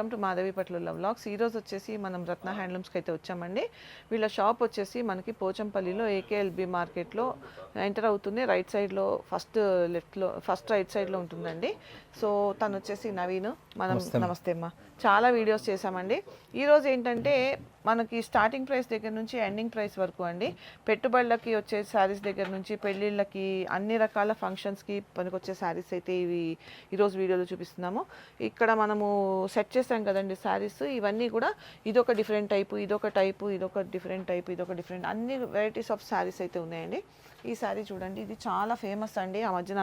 Welcome to Madhavi పట్ల vlogs ఈరోజు వచ్చేసి మనం రత్న హ్యాండ్లూమ్స్కి అయితే వచ్చామండి. వీళ్ళ షాప్ వచ్చేసి మనకి పోచంపల్లిలో ఏకేఎల్బి మార్కెట్లో ఎంటర్ అవుతుంది. రైట్ సైడ్లో ఫస్ట్ లెఫ్ట్లో ఫస్ట్ రైట్ సైడ్లో ఉంటుందండి. సో తను వచ్చేసి నవీన్. మనం నమస్తే అమ్మా. చాలా వీడియోస్ చేశామండి. ఈరోజు ఏంటంటే మనకి స్టార్టింగ్ ప్రైస్ దగ్గర నుంచి ఎండింగ్ ప్రైస్ వరకు అండి. పెట్టుబడులకి వచ్చే శారీస్ దగ్గర నుంచి పెళ్ళిళ్ళకి అన్ని రకాల ఫంక్షన్స్కి పనికొచ్చే శారీస్ అయితే ఇవి ఈరోజు వీడియోలో చూపిస్తున్నాము. ఇక్కడ మనము సెట్ చేసాం కదండి శారీస్ ఇవన్నీ కూడా ఇదొక డిఫరెంట్ టైపు ఇదొక టైపు ఇదొక డిఫరెంట్ టైపు ఇదొక డిఫరెంట్ అన్ని వెరైటీస్ ఆఫ్ శారీస్ అయితే ఉన్నాయండి. ఈ శారీ చూడండి ఇది చాలా ఫేమస్ అండి. ఆ మధ్యన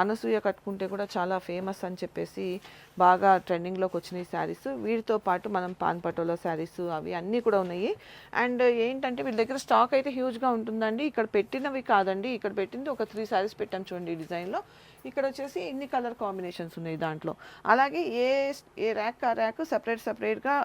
అనసూయ కట్టుకుంటే కూడా చాలా ఫేమస్ అని చెప్పేసి బాగా ట్రెండింగ్లోకి వచ్చిన ఈ శారీస్ వీటితో పాటు మనం పాన్ పటోలా శారీస్ అవి అన్ని కూడా ఉన్నాయి. అండ్ ఏంటంటే వీళ్ళ దగ్గర స్టాక్ అయితే హ్యూజ్గా ఉంటుందండి. ఇక్కడ పెట్టినవి కాదండి. ఇక్కడ పెట్టింది ఒక త్రీ శారీస్ పెట్టాం చూడండి ఈ డిజైన్లో. ఇక్కడ వచ్చేసి ఇన్ని కలర్ కాంబినేషన్స్ ఉన్నాయి దాంట్లో. అలాగే ఏ ఏ ర్యాక్ ఆ ర్యాక్ సపరేట్ సపరేట్గా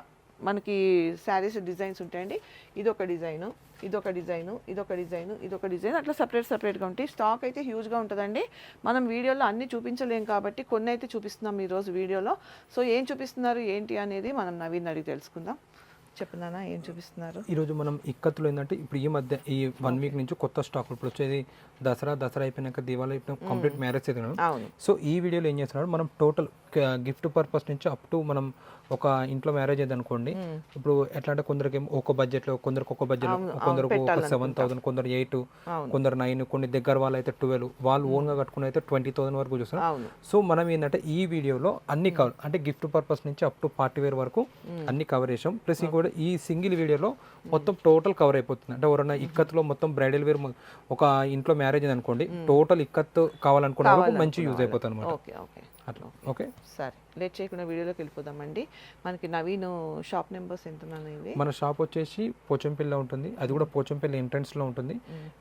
మనకి శారీస్ డిజైన్స్ ఉంటాయండి. ఇదొక డిజైను ఇదొక డిజైను ఇదొక డిజైను ఇదొక డిజైన్ అట్లా సపరేట్ సపరేట్గా ఉంటాయి. స్టాక్ అయితే హ్యూజ్గా ఉంటుందండి. మనం వీడియోలో అన్ని చూపించలేం కాబట్టి కొన్ని అయితే చూపిస్తున్నాం ఈరోజు వీడియోలో. సో ఏం చూపిస్తున్నారు ఏంటి అనేది మనం నవీన్ అడిగి తెలుసుకుందాం. చెప్పున్నానా ఏం చూపిస్తున్నారు? ఈరోజు మనం ఇక్కత్తులు ఏంటంటే ఇప్పుడు ఈ మధ్య ఈ వన్ వీక్ నుంచి కొత్త స్టాక్ ఇప్పుడు వచ్చేది దసరా దసరా అయిపోయినాక దివాళీ అయిపోయినాక కంప్లీట్ మ్యారేజ్ అయితే అవును. సో ఈ వీడియోలో ఏం చేస్తున్నాడు మనం టోటల్ గిఫ్ట్ పర్పస్ నుంచి అప్ టు మనం ఒక ఇంట్లో మ్యారేజ్ అయింది అనుకోండి ఇప్పుడు ఎట్లా అంటే కొందరికి ఒక బడ్జెట్లో కొందరికి ఒక బడ్జెట్ కొందరికి ఒక సెవెన్ థౌసండ్ కొందరు ఎయిట్. కొందరు నైన్ కొన్ని దగ్గర వాళ్ళు అయితే ట్వెల్వ్ వాళ్ళు ఓన్గా కట్టుకుని అయితే ట్వంటీ థౌసండ్ వరకు చూస్తారు సో మనం ఏంటంటే ఈ వీడియోలో అన్ని కవర్ అంటే గిఫ్ట్ పర్పస్ నుంచి అప్ టు పార్టీ వేర్ వరకు అన్ని కవర్ చేసాం. ప్లస్ కూడా ఈ సింగిల్ వీడియోలో మొత్తం టోటల్ కవర్ అయిపోతుంది. అంటే ఎవరైనా ఇక్కత్లో మొత్తం బ్రైడల్ వేర్ ఒక ఇంట్లో మ్యారేజ్ అనుకోండి టోటల్ ఇక్కత్ కావాలనుకున్న మంచి యూజ్ అయిపోతుంది అనమాట అట్లా. ఓకే. సరే. లేట్ చేయకుండా వీడియోలోకి వెళ్ళిపోదామండి. మనకి నవీన్ షాప్ నెంబర్స్ ఎంత ఉన్నాయి మన షాప్ వచ్చేసి పోచంపల్లిలో ఉంటుంది. అది కూడా పోచంపల్లి ఎంట్రన్స్లో ఉంటుంది.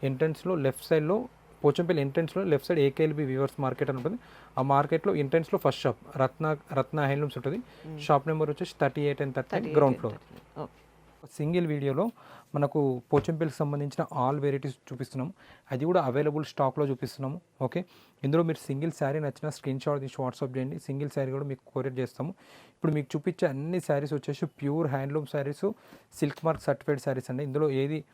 ఎంట్రన్స్లో లెఫ్ట్ సైడ్లో పోచంపల్లి ఎంట్రన్స్లో left side AKLB viewers market అని ఉంటుంది. ఆ మార్కెట్లో ఎంట్రన్స్లో first shop Ratna Ratna handlooms ఉంటుంది. షాప్ నెంబర్ వచ్చేసి thirty eight and thirty ground floor. Single వీడియోలో మనకు పోచంపల్లికి సంబంధించిన ఆల్ వెరైటీస్ చూపిస్తున్నాం. అది కూడా అవైలబుల్ స్టాక్లో చూపిస్తున్నాము. ఓకే? ఇందులో మీరు సింగిల్ శారీ నచ్చిన స్క్రీన్ షాట్ తీసి వాట్సాప్ చేయండి. సింగిల్ శారీ కూడా మీకు కొరియర్ చేస్తాము. ఇప్పుడు మీకు చూపించే అన్ని శారీస్ వచ్చేసి pure handloom saris silk mark certified saris అండి. ఇందులో ఏది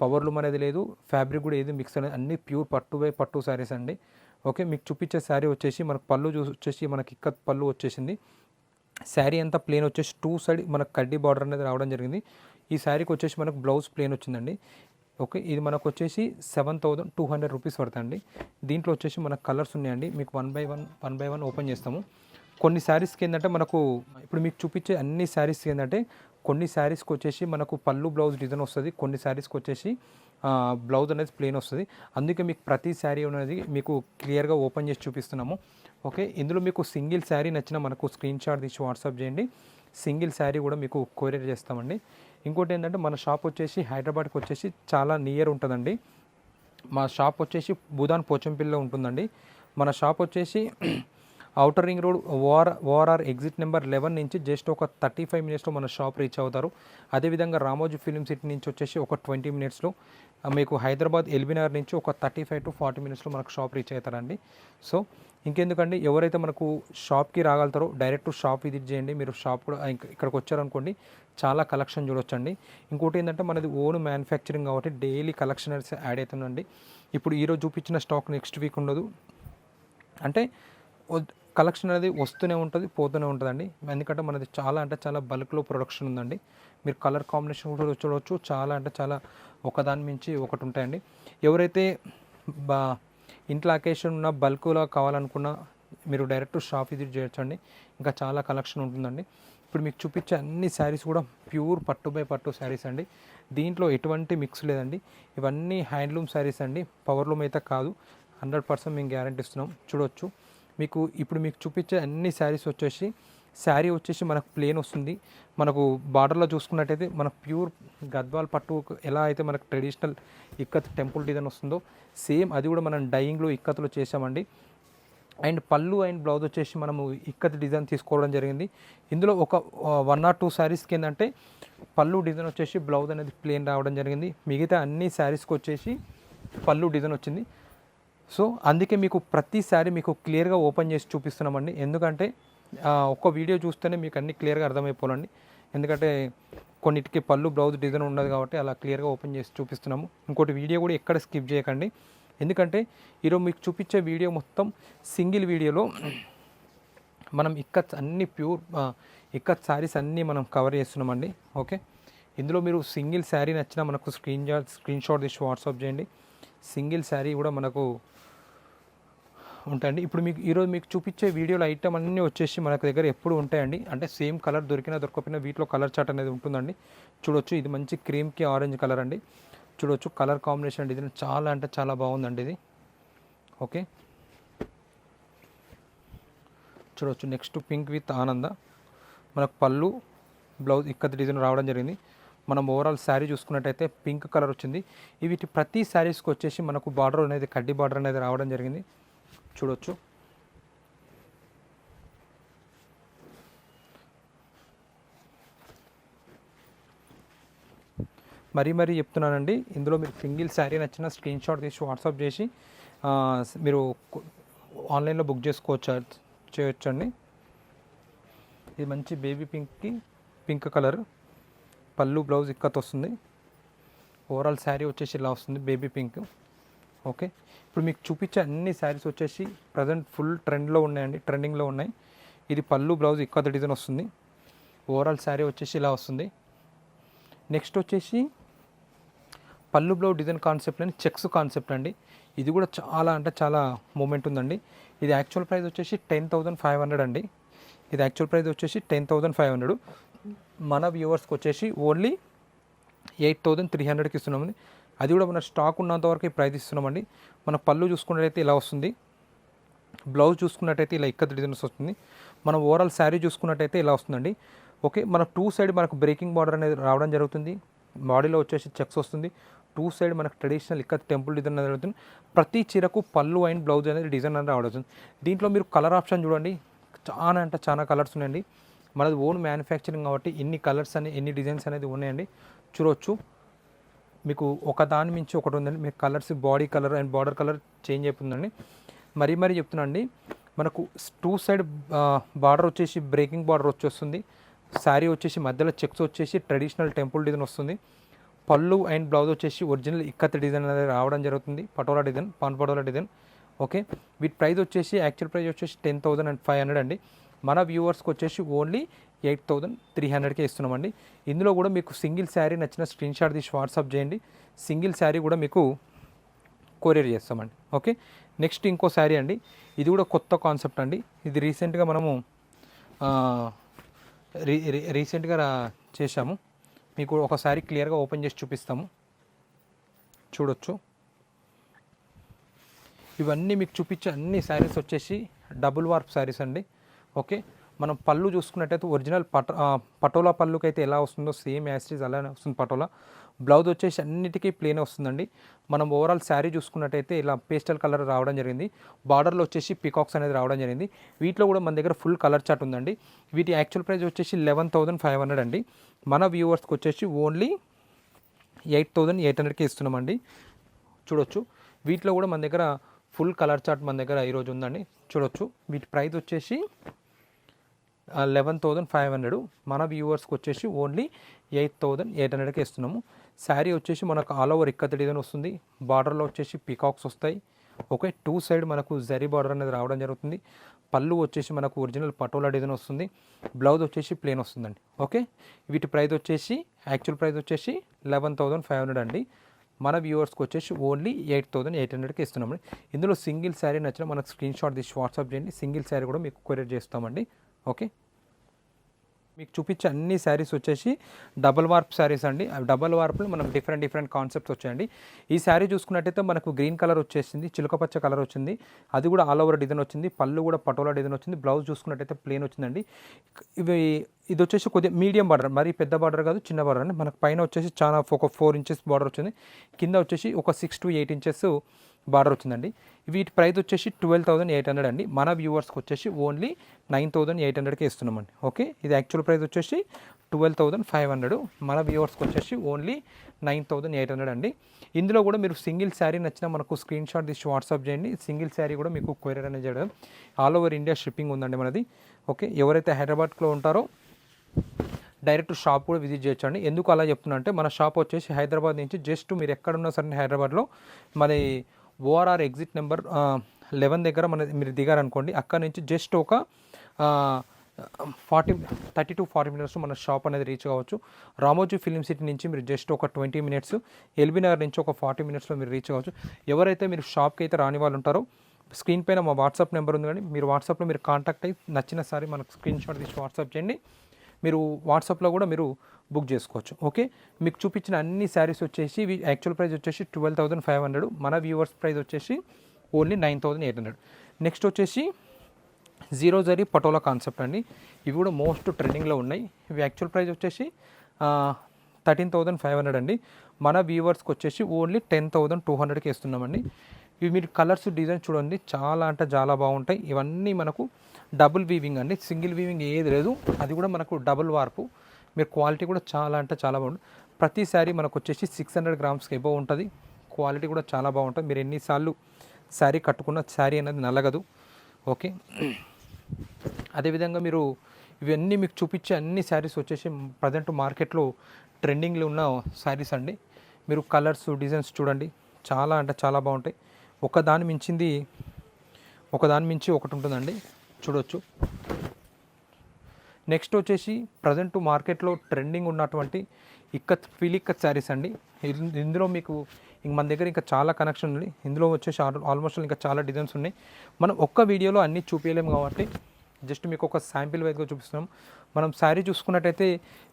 పవర్ లూమ్ అనేది లేదు. ఫ్యాబ్రిక్ కూడా ఏది మిక్స్ అనేది అన్ని ప్యూర్ పట్టు బై పట్టు శారీస్ అండి. ఓకే? మీకు చూపించే శారీ వచ్చేసి మనకు పళ్ళు చూసి వచ్చేసి మనకి ఇక్కత్ పళ్ళు వచ్చేసింది. శారీ అంతా ప్లేన్ వచ్చేసి టూ సైడ్ మనకు కడ్డీ బార్డర్ అనేది రావడం జరిగింది. ఈ శారీకి వచ్చేసి మనకు బ్లౌజ్ ప్లేన్ వచ్చిందండి. ఓకే ఇది మనకు వచ్చేసి seven thousand two hundred rupees పడుతుంది దీంట్లో వచ్చేసి మనకు కలర్స్ ఉన్నాయండి. మీకు one by one one by one open చేస్తాము. కొన్ని శారీస్కి ఏంటంటే మనకు ఇప్పుడు మీకు చూపించే అన్ని శారీస్కి ఏంటంటే కొన్ని శారీస్కి వచ్చేసి మనకు పళ్ళు బ్లౌజ్ డిజైన్ వస్తుంది. కొన్ని శారీస్కి వచ్చేసి బ్లౌజ్ అనేది ప్లేన్ వస్తుంది. అందుకే మీకు ప్రతి శారీ అనేది మీకు క్లియర్గా ఓపెన్ చేసి చూపిస్తున్నాము. ఓకే ఇందులో మీకు సింగిల్ శారీ నచ్చిన మనకు స్క్రీన్ షాట్ తీసి వాట్సాప్ చేయండి. సింగిల్ శారీ కూడా మీకు కొరియర్ చేస్తామండి. ఇంకోటి ఏంటంటే మన షాప్ వచ్చేసి హైదరాబాద్కి వచ్చేసి చాలా నియర్ ఉంటుందండి. మా షాప్ వచ్చేసి భూదాన్ పోచంపల్లిలో ఉంటుందండి. మన షాప్ వచ్చేసి outer ring road OR ORR exit number eleven నుంచి జస్ట్ ఒక థర్టీ ఫైవ్ మినిట్స్లో మన షాప్ రీచ్ అవుతారు. అదేవిధంగా రామోజీ ఫిలిం సిటీ నుంచి వచ్చేసి ఒక ట్వంటీ మినిట్స్లో మీకు హైదరాబాద్ ఎల్బీనగర్ నుంచి ఒక థర్టీ ఫైవ్ టు ఫార్టీ మినిట్స్లో మనకు షాప్ రీచ్ అవుతారండి. సో ఇంకెందుకండి ఎవరైతే మనకు షాప్కి రాగలుగుతారో డైరెక్ట్ షాప్ విజిట్ చేయండి. మీరు షాప్ కూడా ఇక్కడికి వచ్చారనుకోండి చాలా కలెక్షన్ చూడొచ్చండి. ఇంకోటి ఏంటంటే మనది ఓన్ మ్యానుఫ్యాక్చరింగ్ కాబట్టి డైలీ కలెక్షన్ యాడ్ అవుతుందండి. ఇప్పుడు ఈరోజు చూపించిన స్టాక్ నెక్స్ట్ వీక్ ఉండదు. అంటే కలెక్షన్ అనేది వస్తూనే ఉంటుంది పోతూనే ఉంటుందండి. ఎందుకంటే మనది చాలా అంటే చాలా బల్క్లో ప్రొడక్షన్ ఉందండి. మీరు కలర్ కాంబినేషన్ కూడా చూడవచ్చు చాలా అంటే చాలా ఒకదాని మించి ఒకటి ఉంటాయండి. ఎవరైతే బా ఇంట్లో అకేషన్ ఉన్న బల్క్లో కావాలనుకున్నా మీరు డైరెక్ట్ షాప్ విజిట్ చేయొచ్చండి. ఇంకా చాలా కలెక్షన్ ఉంటుందండి. ఇప్పుడు మీకు చూపించే అన్ని శారీస్ కూడా ప్యూర్ పట్టు బై పట్టు శారీస్ అండి. దీంట్లో ఎటువంటి మిక్స్ లేదండి. ఇవన్నీ హ్యాండ్లూమ్ శారీస్ అండి. పవర్లూమ్ అయితే కాదు. హండ్రెడ్ పర్సెంట్ మేము గ్యారంటీ ఇస్తున్నాం. చూడొచ్చు. మీకు ఇప్పుడు మీకు చూపించే అన్ని శారీస్ వచ్చేసి శారీ వచ్చేసి మనకు ప్లేన్ వస్తుంది. మనకు బార్డర్లో చూసుకున్నట్టయితే మనకు ప్యూర్ గద్వాల్ పట్టు ఎలా అయితే మనకు ట్రెడిషనల్ ఇక్కత్ టెంపుల్ డిజైన్ వస్తుందో సేమ్ అది కూడా మనం డైయింగ్లో ఇక్కత్లో చేసామండి అండ్ పళ్ళు అండ్ బ్లౌజ్ వచ్చేసి మనము ఇక్కత్ డిజైన్ తీసుకోవడం జరిగింది. ఇందులో ఒక వన్ ఆర్ టూ శారీస్కి ఏంటంటే పళ్ళు డిజైన్ వచ్చేసి బ్లౌజ్ అనేది ప్లేన్ రావడం జరిగింది. మిగతా అన్ని శారీస్కి వచ్చేసి పళ్ళు డిజైన్ వచ్చింది. సో అందుకే మీకు ప్రతి మీకు క్లియర్గా ఓపెన్ చేసి చూపిస్తున్నామండి. ఎందుకంటే ఒక్క వీడియో చూస్తేనే మీకు అన్ని క్లియర్గా అర్థమైపోవాలండి ఎందుకంటే కొన్నిటికి పళ్ళు బ్లౌజ్ డిజైన్ ఉండదు కాబట్టి అలా క్లియర్గా ఓపెన్ చేసి చూపిస్తున్నాము. ఇంకోటి వీడియో కూడా ఎక్కడ స్కిప్ చేయకండి. ఎందుకంటే ఈరోజు మీకు చూపించే వీడియో మొత్తం సింగిల్ వీడియోలో మనం ఇక్కత్ అన్ని ప్యూర్ ఇక్కత్ శారీస్ అన్నీ మనం కవర్ చేస్తున్నామండి. ఓకే? ఇందులో మీరు సింగిల్ శారీ నచ్చినా మనకు స్క్రీన్ షాట్ స్క్రీన్ షాట్ తీసి వాట్సాప్ చేయండి. సింగిల్ శారీ కూడా మనకు ఉంటాయండి. ఇప్పుడు మీకు ఈరోజు మీకు చూపించే వీడియోలో ఐటమ్ అన్నీ వచ్చేసి మనకు దగ్గర ఎప్పుడు ఉంటాయండి. అంటే సేమ్ కలర్ దొరికినా దొరకపోయినా వీటిలో కలర్ చార్ట్ అనేది ఉంటుందండి. చూడొచ్చు ఇది మంచి క్రీమ్కి ఆరెంజ్ కలర్ అండి. చూడొచ్చు కలర్ కాంబినేషన్ అండి. ఇది చాలా అంటే చాలా బాగుందండి ఇది. ఓకే చూడొచ్చు నెక్స్ట్ పింక్ విత్ ఆనంద. మనకు పళ్ళు బ్లౌజ్ ఇక్కడ డిజైన్ రావడం జరిగింది. మనం ఓవరాల్ శారీ చూసుకున్నట్టయితే పింక్ కలర్ వచ్చింది. వీటి ప్రతి శారీస్కి వచ్చేసి మనకు బార్డర్ అనేది కడ్డీ బార్డర్ అనేది రావడం జరిగింది. చూడొచ్చు. మరీ మరీ చెప్తున్నానండి ఇందులో మీరు సింగిల్ శారీ నచ్చిన స్క్రీన్ షాట్ తీసి వాట్సాప్ చేసి మీరు ఆన్లైన్లో బుక్ చేసుకోవచ్చు చేయొచ్చండి. ఇది మంచి బేబీ పింక్కి pink colour pallu blouse ikat వస్తుంది ఓవరాల్ శారీ వచ్చేసి ఇలా వస్తుంది బేబీ పింక్. ఓకే. ఇప్పుడు మీకు చూపించే అన్ని శారీస్ వచ్చేసి ప్రజెంట్ ఫుల్ ట్రెండ్లో ఉన్నాయండి. ట్రెండింగ్లో ఉన్నాయి. ఇది పళ్ళు బ్లౌజ్ ఎక్కువ డిజైన్ వస్తుంది. ఓవరాల్ శారీ వచ్చేసి ఇలా వస్తుంది. నెక్స్ట్ వచ్చేసి పళ్ళు బ్లౌజ్ డిజైన్ కాన్సెప్ట్ అని చెక్స్ కాన్సెప్ట్ అండి. ఇది కూడా చాలా అంటే చాలా మూమెంట్ ఉందండి. ఇది యాక్చువల్ ప్రైస్ వచ్చేసి టెన్ థౌజండ్ ఫైవ్ హండ్రెడ్ అండి. ఇది యాక్చువల్ ప్రైస్ వచ్చేసి టెన్ థౌజండ్ ఫైవ్ హండ్రెడ్ మన వ్యూవర్స్కి వచ్చేసి ఓన్లీ ఎయిట్ థౌజండ్ త్రీ హండ్రెడ్కి ఇస్తున్నామండి అది కూడా మన స్టాక్ ఉన్నంత వరకు ప్రయత్నిస్తున్నామండి. మన పళ్ళు చూసుకున్నట్టయితే ఇలా వస్తుంది. బ్లౌజ్ చూసుకున్నట్టయితే ఇలా ఇక్కడ డిజైన్స్ వస్తుంది. మనం ఓవరాల్ శారీ చూసుకున్నట్టయితే ఇలా వస్తుందండి. ఓకే మన టూ సైడ్ మనకు బ్రేకింగ్ బార్డర్ అనేది రావడం జరుగుతుంది. బాడీలో వచ్చేసి చెక్స్ వస్తుంది. టూ సైడ్ మనకు ట్రెడిషనల్ ఇక్కడ టెంపుల్ డిజైన్ అనేది జరుగుతుంది. ప్రతి చీరకు పళ్ళు అండ్ బ్లౌజ్ అనేది డిజైన్ అనేది రావడం దీంట్లో మీరు కలర్ ఆప్షన్ చూడండి. చాలా అంటే చాలా కలర్స్ ఉన్నాయండి. మనది ఓన్ మ్యానుఫ్యాక్చరింగ్ కాబట్టి ఎన్ని కలర్స్ అని ఎన్ని డిజైన్స్ అనేది ఉన్నాయండి. చూడవచ్చు మీకు ఒక దాని మించి ఒకటి ఉందండి. మీకు colours body colour and border colour change అయిపోతుందండి. మరీ మరీ చెప్తున్నాండి మనకు టూ సైడ్ బార్డర్ వచ్చేసి బ్రేకింగ్ బార్డర్ వచ్చేస్తుంది. శారీ వచ్చేసి మధ్యలో చెక్స్ వచ్చేసి ట్రెడిషనల్ టెంపుల్ డిజైన్ వస్తుంది. పళ్ళు అండ్ బ్లౌజ్ వచ్చేసి ఒరిజినల్ ఇక్కత్ డిజైన్ అనేది రావడం జరుగుతుంది. Patola design pan Patola design okay? వీటి ప్రైస్ వచ్చేసి యాక్చువల్ ప్రైస్ వచ్చేసి ten thousand and five hundred అండి. మన వ్యూవర్స్కి వచ్చేసి ఓన్లీ ఎయిట్ థౌసండ్ త్రీ హండ్రెడ్కే ఇస్తున్నామండి. ఇందులో కూడా మీకు సింగిల్ శారీ నచ్చిన స్క్రీన్ షాట్ తీసి వాట్సాప్ చేయండి. సింగిల్ శారీ కూడా మీకు కొరియర్ చేస్తామండి. ఓకే? నెక్స్ట్ ఇంకో శారీ అండి. ఇది కూడా కొత్త కాన్సెప్ట్ అండి. ఇది రీసెంట్గా మనము రీ రీ- రీసెంట్గా చేశాము. మీకు ఒక శారీ క్లియర్గా ఓపెన్ చేసి చూపిస్తాము. చూడొచ్చు. ఇవన్నీ మీకు చూపించే అన్ని శారీస్ వచ్చేసి డబుల్ వార్ప్ శారీస్ అండి. ఓకే? మనం పళ్ళు చూసుకున్నట్టయితే ఒరిజినల్ పట పటోలా పళ్ళుకి అయితే ఎలా వస్తుందో సేమ్ యాస్టీస్ అలానే వస్తుంది పటోలా. బ్లౌజ్ వచ్చేసి అన్నిటికీ ప్లేన్ వస్తుందండి. మనం ఓవరాల్ శారీ చూసుకున్నట్టయితే ఇలా పేస్టల్ కలర్ రావడం జరిగింది. బార్డర్లో వచ్చేసి పికాక్స్ అనేది రావడం జరిగింది. వీటిలో కూడా మన దగ్గర ఫుల్ కలర్ చార్ట్ ఉందండి. వీటి యాక్చువల్ ప్రైస్ వచ్చేసి లెవెన్ థౌసండ్ ఫైవ్ హండ్రెడ్ అండి. మన వ్యూవర్స్కి వచ్చేసి ఓన్లీ ఎయిట్ థౌజండ్ ఎయిట్ హండ్రెడ్కి ఇస్తున్నామండి. చూడొచ్చు. వీటిలో కూడా మన దగ్గర ఫుల్ కలర్ చార్ట్ మన దగ్గర ఈరోజు ఉందండి. చూడొచ్చు. వీటి ప్రైస్ వచ్చేసి లెవెన్ థౌజండ్ ఫైవ్ హండ్రెడ్ మన వ్యూవర్స్కి వచ్చేసి ఓన్లీ ఎయిట్ థౌజండ్ ఎయిట్ హండ్రెడ్కి ఇస్తున్నాము. శారీ వచ్చేసి మనకు ఆల్ ఓవర్ ఇక్కత డిజైన్ వస్తుంది. బార్డర్లో వచ్చేసి పీకాక్స్ వస్తాయి. ఓకే టూ సైడ్ మనకు జరీ బార్డర్ అనేది రావడం జరుగుతుంది. పళ్ళు వచ్చేసి మనకు ఒరిజినల్ పటోలా డిజైన్ వస్తుంది. బ్లౌజ్ వచ్చేసి ప్లేన్ వస్తుందండి. ఓకే వీటి ప్రైస్ వచ్చేసి యాక్చువల్ ప్రైస్ వచ్చేసి లెవెన్ థౌసండ్ ఫైవ్ హండ్రెడ్ అండి. మన వ్యూవర్స్కి వచ్చేసి ఓన్లీ ఎయిట్ థౌసండ్ ఎయిట్ హండ్రెడ్కి ఇస్తున్నామండి. ఇందులో సింగిల్ శారీ నచ్చిన మనకు స్క్రీన్ షాట్ తీసి వాట్సాప్ చేయండి. సింగిల్ శారీ కూడా మీకు కొరియర్ చేస్తామండి. ఓకే? మీకు చూపించే అన్ని శారీస్ వచ్చేసి డబల్ వార్ప్ శారీస్ అండి. డబల్ వార్ప్లో మనకు డిఫరెంట్ డిఫరెంట్ కాన్సెప్ట్స్ వచ్చాయండి. ఈ శారీ చూసుకున్నట్టయితే మనకు గ్రీన్ కలర్ వచ్చేసింది చిలుకపచ్చ కలర్ వచ్చింది. అది కూడా ఆల్ ఓవర్ డిజైన్ వచ్చింది. పళ్ళు కూడా పటోలా డిజైన్ వచ్చింది. బ్లౌజ్ చూసుకున్నట్టయితే ప్లేన్ వచ్చిందండి. ఇవి ఇది వచ్చేసి కొద్దిగా మీడియం బార్డర్ మరి పెద్ద బార్డర్ కాదు చిన్న బార్డర్ అండి. మనకు పైన వచ్చేసి చాలా ఒక ఫోర్ ఇంచెస్ బార్డర్ వచ్చింది. కింద వచ్చేసి ఒక six to eight inches border వచ్చిందండి. వీటి ప్రైస్ వచ్చేసి ట్వెల్వ్ థౌసండ్ ఎయిట్ హండ్రెడ్ అండి. మన వ్యూవర్స్కి వచ్చేసి ఓన్లీ నైన్ థౌసండ్ ఎయిట్ హండ్రెడ్కి ఇస్తున్నామండి. ఓకే? ఇది యాక్చువల్ ప్రైస్ వచ్చేసి ట్వెల్వ్ థౌసండ్ ఫైవ్ హండ్రెడ్. మన వ్యూవర్స్కి వచ్చేసి only nine thousand eight hundred అండి. ఇందులో కూడా మీరు సింగిల్ శారీ నచ్చిన మనకు స్క్రీన్ షాట్ తీసి వాట్సాప్ చేయండి. సింగిల్ శారీ కూడా మీకు కొరియర్ అనేది చేయడం ఆల్ ఓవర్ ఇండియా షిప్పింగ్ ఉందండి మనది. ఓకే? ఎవరైతే హైదరాబాద్లో ఉంటారో డైరెక్ట్ షాప్ కూడా విజిట్ చేయొచ్చండి. ఎందుకు అలా చెప్తున్నా అంటే మన షాప్ వచ్చేసి హైదరాబాద్ నుంచి జస్ట్ మీరు ఎక్కడున్నా సరే హైదరాబాద్లో మరి ఓఆర్ఆర్ ఎగ్జిట్ నెంబర్ లెవెన్ దగ్గర మన మీరు దిగారనుకోండి అక్కడ నుంచి జస్ట్ ఒక forty thirty to forty minutes మన షాప్ అనేది రీచ్ కావచ్చు. రామోజీ ఫిలిం సిటీ నుంచి మీరు జస్ట్ ఒక ట్వంటీ మినిట్స్ ఎల్బీ నగర్ నుంచి ఒక ఫార్టీ మినిట్స్లో మీరు రీచ్ కావచ్చు. ఎవరైతే మీరు షాప్కి అయితే రాని వాళ్ళు ఉంటారో స్క్రీన్ పైన మా వాట్సాప్ నెంబర్ ఉంది కానీ మీరు వాట్సాప్లో మీరు కాంటాక్ట్ అయ్యి నచ్చిన సారి మనకు స్క్రీన్ షాట్ తీసి వాట్సాప్ చేయండి. మీరు వాట్సాప్లో కూడా మీరు బుక్ చేసుకోవచ్చు. ఓకే? మీకు చూపించిన అన్ని శారీస్ వచ్చేసి యాక్చువల్ ప్రైస్ వచ్చేసి ట్వెల్వ్ థౌసండ్ ఫైవ్ హండ్రెడ్. మన వ్యూవర్స్ ప్రైస్ వచ్చేసి only nine thousand eight hundred. Next వచ్చేసి జీరో జరీ పటోలా కాన్సెప్ట్ అండి. ఇవి కూడా మోస్ట్ ట్రెండింగ్లో ఉన్నాయి. ఇవి యాక్చువల్ ప్రైస్ వచ్చేసి థర్టీన్ థౌసండ్ ఫైవ్ హండ్రెడ్ అండి. మన వ్యూవర్స్కి వచ్చేసి ఓన్లీ టెన్ థౌసండ్ టూ హండ్రెడ్కి ఇస్తున్నామండి ఇవి మీరు కలర్స్ డిజైన్ చూడండి. చాలా అంటే చాలా బాగుంటాయి. ఇవన్నీ మనకు డబుల్ వీవింగ్ అండి. సింగిల్ వీవింగ్ ఏది లేదు. అది కూడా మనకు డబుల్ వార్పు మీరు క్వాలిటీ కూడా చాలా అంటే చాలా బాగుంటుంది. ప్రతి శారీ మనకు వచ్చేసి సిక్స్ హండ్రెడ్ గ్రామ్స్కి ఎబో ఉంటుంది. క్వాలిటీ కూడా చాలా బాగుంటుంది. మీరు ఎన్నిసార్లు శారీ కట్టుకున్న శారీ అనేది నలగదు ఓకే? అదేవిధంగా మీరు ఇవన్నీ మీకు చూపించే అన్ని శారీస్ వచ్చేసి ప్రజెంట్ మార్కెట్లో ట్రెండింగ్లో ఉన్న శారీస్ అండి. మీరు కలర్స్ డిజైన్స్ చూడండి. చాలా అంటే చాలా బాగుంటాయి. ఒకదాని మించింది ఒకదాని మించి ఒకటి ఉంటుందండి. చూడొచ్చు. నెక్స్ట్ వచ్చేసి ప్రజెంట్ మార్కెట్లో ట్రెండింగ్ ఉన్నటువంటి ఇక్కత్ ఫిలిక్కత్ శారీస్ అండి. ఇందులో మీకు ఇంక మన దగ్గర ఇంకా చాలా కనెక్షన్ ఉంది. ఇందులో వచ్చేసి ఆల్మోస్ట్ ఇంకా చాలా డిజైన్స్ ఉన్నాయి. మనం ఒక్క వీడియోలో అన్నీ చూపించలేము కాబట్టి జస్ట్ మీకు ఒక శాంపిల్ వైజ్గా చూపిస్తున్నాం. మనం శారీ చూసుకున్నట్టయితే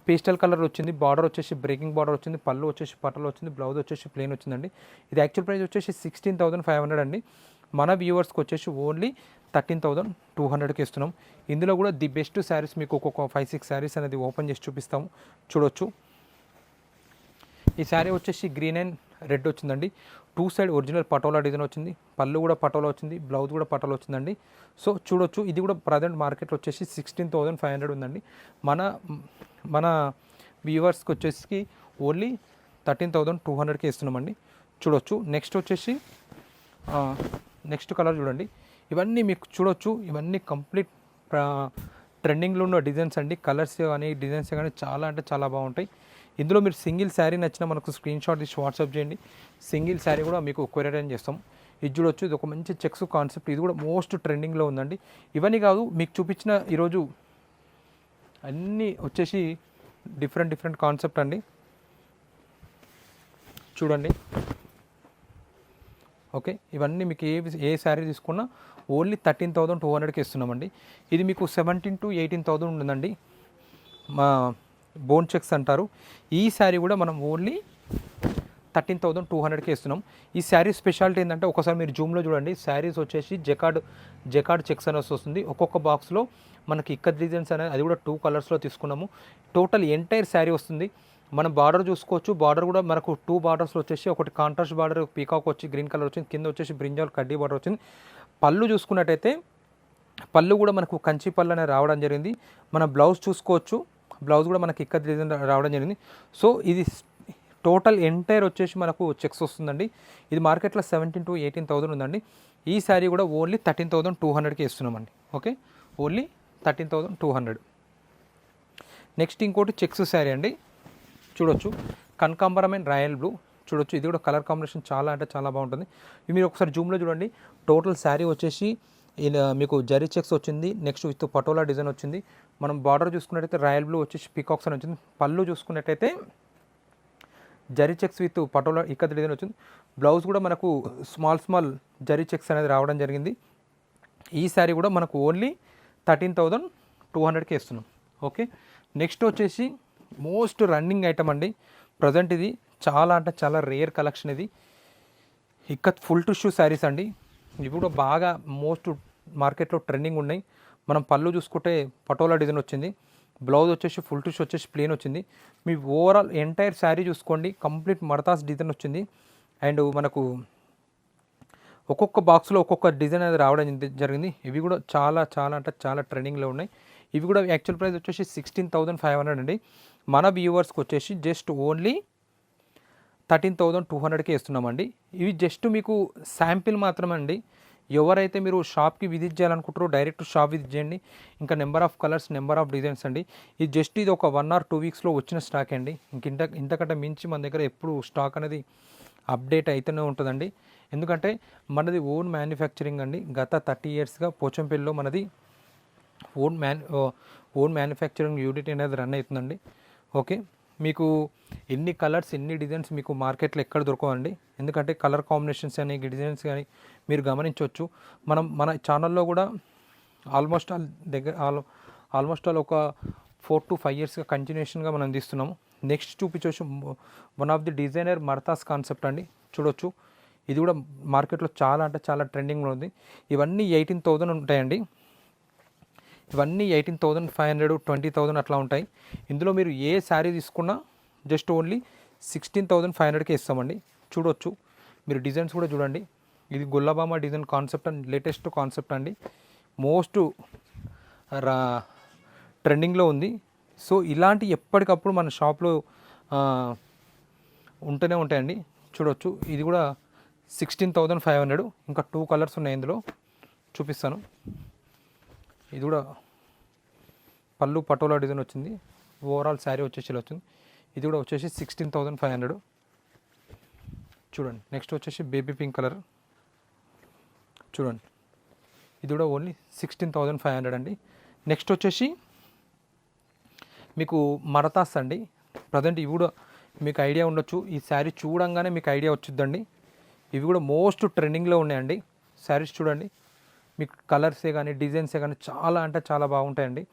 పేస్టల్ కలర్ వచ్చింది బార్డర్ వచ్చేసి బ్రేకింగ్ బార్డర్ వచ్చింది పళ్ళు వచ్చేసి పట్టలు వచ్చింది బ్లౌజ్ వచ్చేసి ప్లెయిన్ వచ్చిందండి. ఇది యాక్చువల్ ప్రైస్ వచ్చేసి సిక్స్టీన్ థౌసండ్ ఫైవ్ హండ్రెడ్ అండి. మన వ్యూవర్స్కి వచ్చేసి ఓన్లీ థర్టీన్ థౌసండ్ టూ హండ్రెడ్కి ఇస్తున్నాం. ఇందులో కూడా ది బెస్ట్ శారీస్ మీకు ఒక్కొక్క ఫైవ్ సిక్స్ శారీస్ అనేది ఓపెన్ చేసి చూపిస్తాము చూడొచ్చు. ఈ శారీ వచ్చేసి గ్రీన్ అండ్ రెడ్ వచ్చిందండి. Two side original Patola design వచ్చింది. పళ్ళు కూడా పటోలా వచ్చింది. బ్లౌజ్ కూడా పటోలా వచ్చిందండి. సో చూడొచ్చు. ఇది కూడా ప్రజెంట్ మార్కెట్లో వచ్చేసి సిక్స్టీన్ థౌసండ్ ఫైవ్ హండ్రెడ్ ఉందండి. మన మన వ్యూవర్స్కి వచ్చేసి ఓన్లీ థర్టీన్ థౌజండ్ టూ హండ్రెడ్కి ఇస్తున్నామండి. చూడొచ్చు. నెక్స్ట్ వచ్చేసి నెక్స్ట్ కలర్ చూడండి. ఇవన్నీ మీకు చూడొచ్చు. ఇవన్నీ కంప్లీట్ ట్రెండింగ్లో ఉన్న డిజైన్స్ అండి. కలర్స్ కానీ డిజైన్స్ కానీ చాలా అంటే చాలా బాగుంటాయి. ఇందులో మీరు సింగిల్ శారీ నచ్చిన మనకు స్క్రీన్ షాట్ తీసి వాట్సాప్ చేయండి. సింగిల్ శారీ కూడా మీకు కొరియర్ చేస్తాం. ఇది చూడొచ్చు. ఇది ఒక మంచి చెక్స్ కాన్సెప్ట్. ఇది కూడా మోస్ట్ ట్రెండింగ్లో ఉందండి. ఇవన్నీ కాదు మీకు చూపించిన ఈరోజు అన్నీ వచ్చేసి డిఫరెంట్ డిఫరెంట్ కాన్సెప్ట్ అండి. చూడండి. ఓకే. ఇవన్నీ మీకు ఏ ఏ శారీ తీసుకున్నా ఓన్లీ థర్టీన్ థౌసండ్ టూ హండ్రెడ్కి ఇస్తున్నామండి. ఇది మీకు సెవెంటీన్ టు ఎయిటీన్ థౌసండ్ ఉంటుందండి. మా బోన్ చెక్స్ అంటారు. ఈ శారీ కూడా మనం ఓన్లీ థర్టీన్ థౌసండ్ టూ హండ్రెడ్కి ఇస్తున్నాం. ఈ శారీ స్పెషాలిటీ ఏంటంటే ఒకసారి మీరు జూమ్లో చూడండి. శారీస్ వచ్చేసి జెకాడ్ జెకాడ్ చెక్స్ అనేసి వస్తుంది. ఒక్కొక్క బాక్స్లో మనకి ఇక్కత్ డిజైన్స్ అనేది అది కూడా టూ కలర్స్లో తీసుకున్నాము. టోటల్ ఎంటైర్ శారీ వస్తుంది. మనం బార్డర్ చూసుకోవచ్చు. బార్డర్ కూడా మనకు టూ బార్డర్స్లో వచ్చేసి ఒకటి కాంట్రాస్ట్ బార్డర్ పీకాక్ వచ్చి గ్రీన్ కలర్ వచ్చింది. కింద వచ్చేసి బ్రింజాల్ కడ్డీ బార్డర్ వచ్చింది. పళ్ళు చూసుకున్నట్టయితే పళ్ళు కూడా మనకు కంచి పళ్ళు అనేది రావడం జరిగింది. మన బ్లౌజ్ చూసుకోవచ్చు. బ్లౌజ్ కూడా మనకి ఇక్కడ డిజైన్ రావడం జరిగింది. సో ఇది టోటల్ ఎంటైర్ వచ్చేసి మనకు చెక్స్ వస్తుందండి. ఇది మార్కెట్లో సెవెంటీన్ టు ఎయిటీన్ థౌసండ్ ఉందండి. ఈ శారీ కూడా ఓన్లీ థర్టీన్ థౌసండ్ టూ హండ్రెడ్కి ఇస్తున్నామండి okay? Only thirteen thousand two hundred. Next ఇంకోటి చెక్స్ శారీ అండి. చూడొచ్చు. కనకాంబరం అండ్ రాయల్ బ్లూ. చూడొచ్చు. ఇది కూడా కలర్ కాంబినేషన్ చాలా అంటే చాలా బాగుంటుంది. ఇది మీరు ఒకసారి జూమ్లో చూడండి. టోటల్ శారీ వచ్చేసి ఇలా మీకు జరీ చెక్స్ వచ్చింది. నెక్స్ట్ విత్ పటోలా డిజైన్ వచ్చింది. మనం బార్డర్ చూసుకున్నట్టయితే రాయల్ బ్లూ వచ్చేసి పికాక్స్ అని వచ్చింది. పళ్ళు చూసుకున్నట్టయితే జరీ చెక్స్ విత్ పటోలా ఇక్కడ డిజైన్ వచ్చింది. బ్లౌజ్ కూడా మనకు స్మాల్ స్మాల్ జరీ చెక్స్ అనేది రావడం జరిగింది. ఈ శారీ కూడా మనకు ఓన్లీ థర్టీన్ థౌజండ్ టూ హండ్రెడ్కి ఇస్తున్నాం. ఓకే? నెక్స్ట్ వచ్చేసి మోస్ట్ రన్నింగ్ ఐటమ్ అండి. ప్రజెంట్ ఇది చాలా అంటే చాలా రేర్ కలెక్షన్ ఇది. Ikat full to shoe saris అండి. ఇవి కూడా బాగా మోస్ట్ మార్కెట్లో ట్రెండింగ్ ఉన్నాయి. మనం పళ్ళు చూసుకుంటే పటోలా డిజైన్ వచ్చింది. బ్లౌజ్ వచ్చేసి ఫుల్ టు షూ వచ్చేసి ప్లేన్ వచ్చింది. మీ ఓవరాల్ ఎంటైర్ శారీ చూసుకోండి. కంప్లీట్ మడతాస్ డిజైన్ వచ్చింది. అండ్ మనకు ఒక్కొక్క బాక్స్లో ఒక్కొక్క డిజైన్ అనేది రావడం జరిగింది. ఇవి కూడా చాలా చాలా అంటే చాలా ట్రెండింగ్లో ఉన్నాయి. ఇవి కూడా యాక్చువల్ ప్రైస్ వచ్చేసి సిక్స్టీన్ థౌసండ్ ఫైవ్ హండ్రెడ్ అండి. మన వ్యూవర్స్కి వచ్చేసి just only thirteen thousand two హండ్రెడ్కే ఇస్తున్నామండి ఇవి జస్ట్ మీకు శాంపిల్ మాత్రమే అండి ఎవరైతే మీరు షాప్కి విజిట్ చేయాలనుకుంటారో డైరెక్ట్ షాప్ విజిట్ చేయండి. ఇంకా number of colours number of designs అండి. ఇది జస్ట్ ఇది ఒక వన్ ఆర్ టూ వీక్స్లో వచ్చిన స్టాక్ అండి. ఇంక ఇంత ఇంతకంటే మించి మన దగ్గర ఎప్పుడు స్టాక్ అనేది అప్డేట్ అయితేనే ఉంటుందండి. ఎందుకంటే మనది ఓన్ మ్యానుఫ్యాక్చరింగ్ అండి. గత థర్టీ ఇయర్స్గా పోచంపల్లిలో మనది own man own manufacturing unit అనేది రన్ అవుతుందండి. ఓకే. మీకు ఎన్ని కలర్స్ ఎన్ని డిజైన్స్ మీకు మార్కెట్లో ఎక్కడ దొరకవండి? ఎందుకంటే కలర్ కాంబినేషన్స్ కానీ డిజైన్స్ కానీ మీరు గమనించవచ్చు. మనం మన ఛానల్లో కూడా ఆల్మోస్ట్ ఆల్ దగ్గర ఆల్ ఆల్మోస్ట్ ఆల్ ఒక ఫోర్ టు ఫైవ్ ఇయర్స్గా కంటిన్యూషన్గా మనం తీస్తున్నాము నెక్స్ట్ చూపించవచ్చు వన్ ఆఫ్ ది డిజైనర్ మర్తాస్ కాన్సెప్ట్ అండి. చూడొచ్చు. ఇది కూడా మార్కెట్లో చాలా అంటే చాలా ట్రెండింగ్లో ఉంది. ఇవన్నీ ఎయిటీన్ థౌజండ్ ఉంటాయండి. ఇవన్నీ eighteen thousand five hundred twenty thousand అట్లా ఉంటాయి. ఇందులో మీరు ఏ శారీ తీసుకున్నా just only sixteen thousand five హండ్రెడ్కే ఇస్తామండి. చూడొచ్చు. మీరు డిజైన్స్ కూడా చూడండి. ఇది గుల్లబామ design concept and latest concept అండి. మోస్ట్ రా ట్రెండింగ్లో ఉంది. సో ఇలాంటి ఎప్పటికప్పుడు మన షాప్లో ఉంటూనే ఉంటాయండి. చూడొచ్చు. ఇది కూడా సిక్స్టీన్ థౌజండ్ ఫైవ్ హండ్రెడ్. ఇంకా టూ కలర్స్ ఉన్నాయి ఇందులో. చూపిస్తాను. ఇది కూడా పళ్ళు పటోలా డిజైన్ వచ్చింది. ఓవరాల్ శారీ వచ్చేసి వచ్చింది. ఇది కూడా వచ్చేసి సిక్స్టీన్ థౌజండ్ ఫైవ్ హండ్రెడ్ చూడండి. నెక్స్ట్ వచ్చేసి బేబీ పింక్ కలర్ చూడండి. ఇది కూడా only sixteen thousand five hundred అండి. నెక్స్ట్ వచ్చేసి మీకు మరతాస్ అండి. ప్రజెంట్ ఇవి కూడా మీకు ఐడియా ఉండొచ్చు. ఈ శారీ చూడంగానే మీకు ఐడియా వచ్చిద్దండి. ఇవి కూడా మోస్ట్ ట్రెండింగ్లో ఉన్నాయండి. శారీస్ చూడండి. మీకు కలర్సే కానీ డిజైన్సే కానీ చాలా అంటే చాలా బాగుంటాయండి.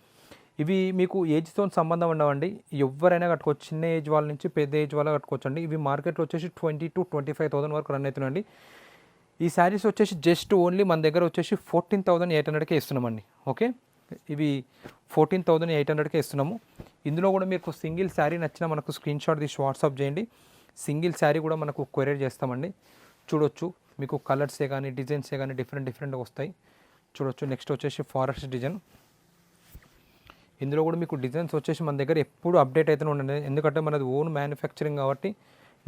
ఇవి మీకు ఏజ్తో సంబంధం ఉండవండి. ఎవరైనా కట్టుకోవచ్చు. చిన్న ఏజ్ వాళ్ళ నుంచి పెద్ద ఏజ్ వాళ్ళ కట్టుకోవచ్చు అండి ఇవి మార్కెట్లో వచ్చేసి twenty to twenty five thousand వరకు రన్ అవుతున్నాయండి. ఈ శారీస్ వచ్చేసి జస్ట్ ఓన్లీ మన దగ్గర వచ్చేసి ఫోర్టీన్ థౌసండ్ ఎయిట్ హండ్రెడ్కే ఇస్తున్నామండి. ఓకే? ఇవి ఫోర్టీన్ థౌసండ్ ఎయిట్ హండ్రెడ్కే ఇస్తున్నాము. ఇందులో కూడా మీకు సింగిల్ శారీ నచ్చిన మనకు స్క్రీన్ షాట్ తీసి వాట్సాప్ చేయండి. సింగిల్ శారీ కూడా మనకు కొరియర్ చేస్తామండి. చూడొచ్చు. మీకు కలర్సే కానీ డిజైన్సే కానీ డిఫరెంట్ డిఫరెంట్గా వస్తాయి. చూడొచ్చు. నెక్స్ట్ వచ్చేసి ఫారెస్ట్ డిజైన్ ఇందులో కూడా మీకు డిజైన్స్ వచ్చేసి మన దగ్గర ఎప్పుడు అప్డేట్ అయితే ఉండండి. ఎందుకంటే మనది ఓన్ మ్యానుఫ్యాక్చరింగ్ కాబట్టి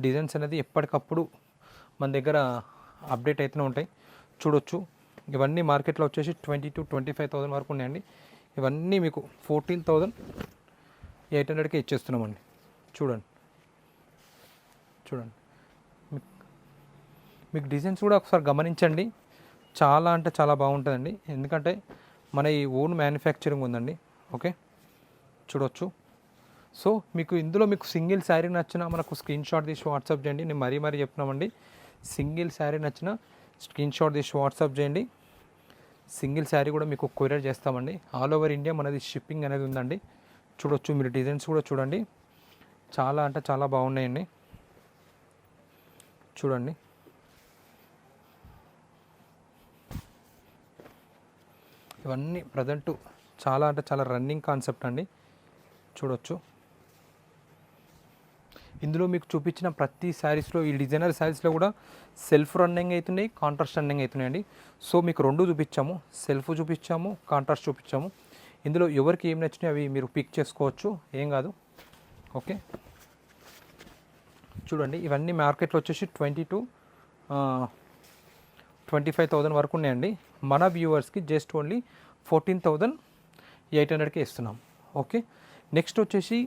డిజైన్స్ అనేది ఎప్పటికప్పుడు మన దగ్గర అప్డేట్ అవుతూనే ఉంటాయి. చూడొచ్చు. ఇవన్నీ మార్కెట్లో వచ్చేసి twenty to twenty five thousand వరకు ఉన్నాయండి. ఇవన్నీ మీకు ఫోర్టీన్ థౌజండ్ ఎయిట్ హండ్రెడ్కి ఇచ్చేస్తున్నామండి. చూడండి. చూడండి. మీకు డిజైన్స్ కూడా ఒకసారి గమనించండి. చాలా అంటే చాలా బాగుంటుందండి. ఎందుకంటే మన ఈ ఓన్ మ్యానుఫ్యాక్చరింగ్ ఉందండి. ఓకే చూడొచ్చు. సో మీకు ఇందులో మీకు సింగిల్ శారీ నచ్చిన మనకు స్క్రీన్ షాట్ తీసి వాట్సాప్ చేయండి. నేను మరీ మరీ చెప్తున్నామండి. సింగిల్ శారీ నచ్చిన స్క్రీన్ షాట్ తీసి వాట్సాప్ చేయండి. సింగిల్ శారీ కూడా మీకు కొరియర్ చేస్తామండి. ఆల్ ఓవర్ ఇండియా మనది షిప్పింగ్ అనేది ఉందండి. చూడొచ్చు మీరు డిజైన్స్ కూడా చూడండి. చాలా అంటే చాలా బాగున్నాయండి. చూడండి. ఇవన్నీ ప్రజెంట్ చాలా అంటే చాలా రన్నింగ్ కాన్సెప్ట్ అండి. చూడొచ్చు. ఇందులో మీకు చూపించిన ప్రతి శారీస్లో ఈ డిజైనర్ శారీస్లో కూడా సెల్ఫ్ రన్నింగ్ అవుతున్నాయి కాంట్రాస్ట్ రన్నింగ్ అవుతున్నాయండి సో మీకు రెండు చూపించాము. సెల్ఫ్ చూపించాము కాంట్రాస్ట్ చూపించాము. ఇందులో ఎవరికి ఏం నచ్చినాయి అవి మీరు పిక్ చేసుకోవచ్చు. ఏం కాదు. ఓకే. చూడండి ఇవన్నీ మార్కెట్లో వచ్చేసి twenty to twenty five thousand వరకు ఉన్నాయండి. మన వ్యూవర్స్కి just only fourteen thousand eight హండ్రెడ్కి ఇస్తున్నాం. ఓకే? నెక్స్ట్ వచ్చేసి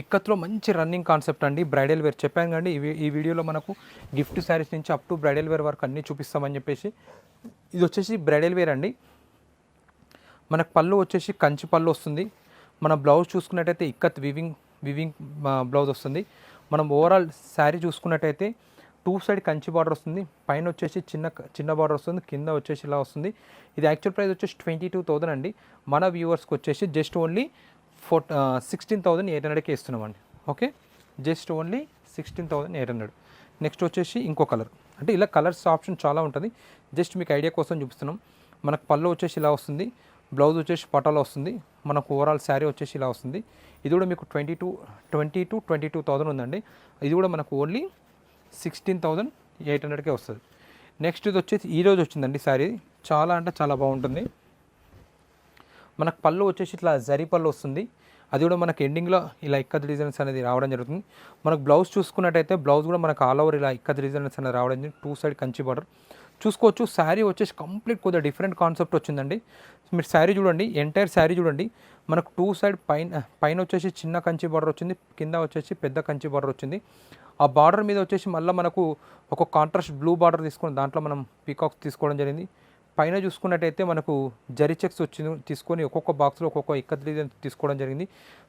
ఇక్కత్లో మంచి రన్నింగ్ కాన్సెప్ట్ అండి. బ్రైడల్ వేర్ చెప్పాను కండి ఈ ఈ వీడియోలో మనకు గిఫ్ట్ శారీస్ నుంచి అప్ టు బ్రైడల్ వేర్ వరకు అన్నీ చూపిస్తామని చెప్పేసి. ఇది వచ్చేసి బ్రైడల్ వేర్ అండి. మనకు పళ్ళు వచ్చేసి కంచి పళ్ళు వస్తుంది. మన బ్లౌజ్ చూసుకున్నట్టయితే ఇక్కత్ వివింగ్ వివింగ్ బ్లౌజ్ వస్తుంది. మనం ఓవరాల్ శారీ చూసుకున్నట్టయితే టూ సైడ్ కంచి బార్డర్ వస్తుంది. పైన వచ్చేసి చిన్న చిన్న బార్డర్ వస్తుంది. కింద వచ్చేసి ఇలా వస్తుంది. ఇది యాక్చువల్ ప్రైస్ వచ్చేసి ట్వంటీ టూ థౌసండ్ అండి. మన వ్యూవర్స్కి వచ్చేసి just only four sixteen thousand eight హండ్రెడ్కి ఇస్తున్నామండి okay? Just only sixteen thousand eight hundred. Next వచ్చేసి ఇంకో కలర్. అంటే ఇలా కలర్స్ ఆప్షన్ చాలా ఉంటుంది. జస్ట్ మీకు ఐడియా కోసం చూపిస్తున్నాం. మనకు పళ్ళు వచ్చేసి ఇలా వస్తుంది. బ్లౌజ్ వచ్చేసి పటాలో వస్తుంది. మనకు ఓవరాల్ శారీ వచ్చేసి ఇలా వస్తుంది. ఇది కూడా మీకు twenty two twenty two twenty two thousand ఉందండి. ఇది కూడా మనకు ఓన్లీ సిక్స్టీన్ థౌజండ్ ఎయిట్ హండ్రెడ్కే వస్తుంది. నెక్స్ట్ ఇది వచ్చేసి ఈ రోజు వచ్చిందండి శారీ చాలా అంటే చాలా బాగుంటుంది. మనకు పళ్ళు వచ్చేసి ఇట్లా జరీ పళ్ళు వస్తుంది. అది కూడా మనకు ఎండింగ్లో ఇలా ఇక్కత్ డిజైన్స్ అనేది రావడం జరుగుతుంది. మనకు బ్లౌజ్ చూసుకున్నట్టయితే బ్లౌజ్ కూడా మనకు ఆల్ ఓవర్ ఇలా ఇక్కత్ డిజైన్స్ అనేది రావడం జరిగింది టూ సైడ్ కంచి బార్డర్ చూసుకోవచ్చు. శారీ వచ్చేసి కంప్లీట్ కొద్దిగా డిఫరెంట్ కాన్సెప్ట్ వచ్చిందండి. మీరు శారీ చూడండి ఎంటైర్ శారీ చూడండి. మనకు టూ సైడ్ పైన పైన వచ్చేసి చిన్న కంచి బార్డర్ వచ్చింది కింద వచ్చేసి పెద్ద కంచి బార్డర్ వచ్చింది. ఆ బార్డర్ మీద వచ్చేసి మళ్ళీ మనకు ఒక కాంట్రాస్ట్ బ్లూ బార్డర్ తీసుకొని దాంట్లో మనం పీకాక్స్ తీసుకోవడం జరిగింది. పైన చూసుకున్నట్టయితే మనకు జరీ చెక్స్ వచ్చి తీసుకొని ఒక్కొక్క బాక్స్లో ఒక్కొక్క ఇక్కత్ తీసుకోవడం జరిగింది.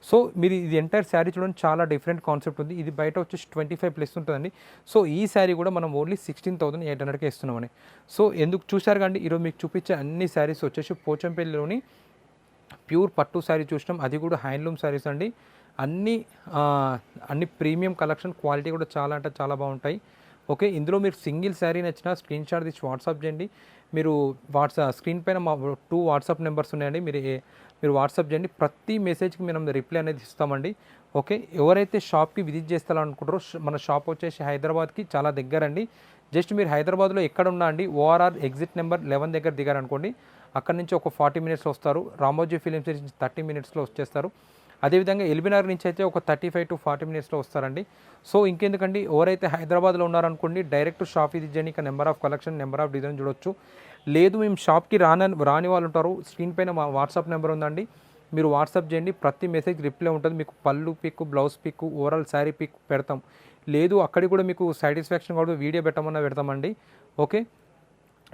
సో మీరు ఇది ఎంటైర్ శారీ చూడండి చాలా డిఫరెంట్ కాన్సెప్ట్ ఉంది. ఇది బయట వచ్చేసి ట్వంటీ ఫైవ్ ప్లస్ ఉంటుందండి. సో ఈ శారీ కూడా మనం ఓన్లీ సిక్స్టీన్ థౌసండ్ ఎయిట్ హండ్రెడ్కే ఇస్తున్నామని సో ఎందుకు చూశారు కానీ ఈరోజు మీకు చూపించే అన్ని శారీస్ వచ్చేసి పోచంపల్లిలోని ప్యూర్ పట్టు శారీ చూసినాం. అది కూడా హ్యాండ్లూమ్ శారీస్ అండి. అన్ని అన్ని ప్రీమియం కలెక్షన్ క్వాలిటీ కూడా చాలా అంటే చాలా బాగుంటాయి. ఓకే ఇందులో మీరు సింగిల్ శారీ నచ్చిన స్క్రీన్ షాట్ తీసి వాట్సాప్ చేయండి. మీరు వాట్సాప్ స్క్రీన్ పైన మా టూ వాట్సాప్ నెంబర్స్ ఉన్నాయండి. మీరు మీరు వాట్సాప్ చేయండి. ప్రతి మెసేజ్కి మేము రిప్లై అనేది ఇస్తామండి. ఓకే ఎవరైతే షాప్కి విజిట్ చేస్తారనుకుంటారో మన షాప్ వచ్చేసి హైదరాబాద్కి చాలా దగ్గరండి. జస్ట్ మీరు హైదరాబాద్లో ఎక్కడ ఉన్నా అండి ఓఆర్ఆర్ ఎగ్జిట్ నెంబర్ లెవెన్ దగ్గర దిగారనుకోండి అక్కడ నుంచి ఒక ఫార్టీ మినిట్స్లో వస్తారు. రామోజీ ఫిలిం సిటీ నుంచి థర్టీ మినిట్స్లో వచ్చేస్తారు. అదేవిధంగా ఎల్బీనగర్ నుంచి అయితే ఒక థర్టీ ఫైవ్ టు ఫార్టీ మినిట్స్లో వస్తారండి. సో ఇంకెందుకండి ఎవరైతే హైదరాబాద్లో ఉన్నారనుకోండి డైరెక్ట్ షాప్ ఇది చేయండి number of collection number of design చూడొచ్చు. లేదు మేము షాప్కి రాని రాని వాళ్ళు ఉంటారు. స్క్రీన్ పైన మా వాట్సాప్ నెంబర్ ఉందండి. మీరు వాట్సాప్ చేయండి. ప్రతి మెసేజ్ రిప్లై ఉంటుంది. మీకు పళ్ళు pic blouse pic overall sari pic పెడతాం. లేదు అక్కడికి కూడా మీకు సాటిస్ఫాక్షన్ కూడా వీడియో పెట్టమన్నా పెడతామండి. ఓకే?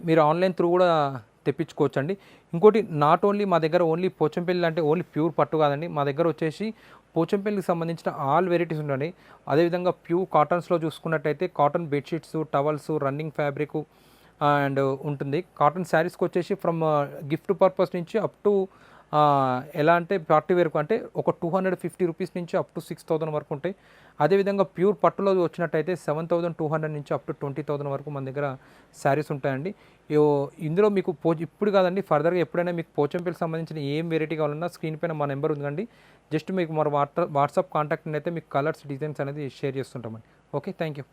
మీరు ఆన్లైన్ త్రూ కూడా తెప్పించుకోవచ్చు అండి ఇంకోటి నాట్ ఓన్లీ మా దగ్గర ఓన్లీ పోచంపల్లి అంటే ఓన్లీ ప్యూర్ పట్టు కాదండి. మా దగ్గర వచ్చేసి పోచంపల్లికి సంబంధించిన ఆల్ వెరైటీస్ ఉండండి. అదేవిధంగా ప్యూర్ కాటన్స్లో చూసుకున్నట్టయితే cotton bedsheets towels running fabric and ఉంటుంది. కాటన్ శారీస్కి వచ్చేసి ఫ్రమ్ గిఫ్ట్ పర్పస్ నుంచి అప్ టు ఎలా అంటే పార్టీ వేర్కు అంటే ఒక టూ హండ్రెడ్ ఫిఫ్టీ రూపీస్ నుంచి అప్ టు సిక్స్ థౌసండ్ వరకు ఉంటాయి. అదేవిధంగా ప్యూర్ పట్టులో వచ్చినట్టయితే సెవెన్ థౌసండ్ టూ హండ్రెడ్ నుంచి అప్ టు ట్వంటీ థౌసండ్ వరకు మన దగ్గర శారీస్ ఉంటాయండి. ఇందులో మీకు పో ఇప్పుడు కాదండి ఫర్దర్గా ఎప్పుడైనా మీకు పోచంపల్లికి సంబంధించిన ఏం వెరైటీ కావాలన్నా స్క్రీన్ పైన మా నెంబర్ ఉందండి. జస్ట్ మీకు మన వాట్సాప్ కాంటాక్ట్ అయితే మీకు కలర్స్ డిజైన్స్ అనేది షేర్ చేస్తుంటామండి. Okay thank you.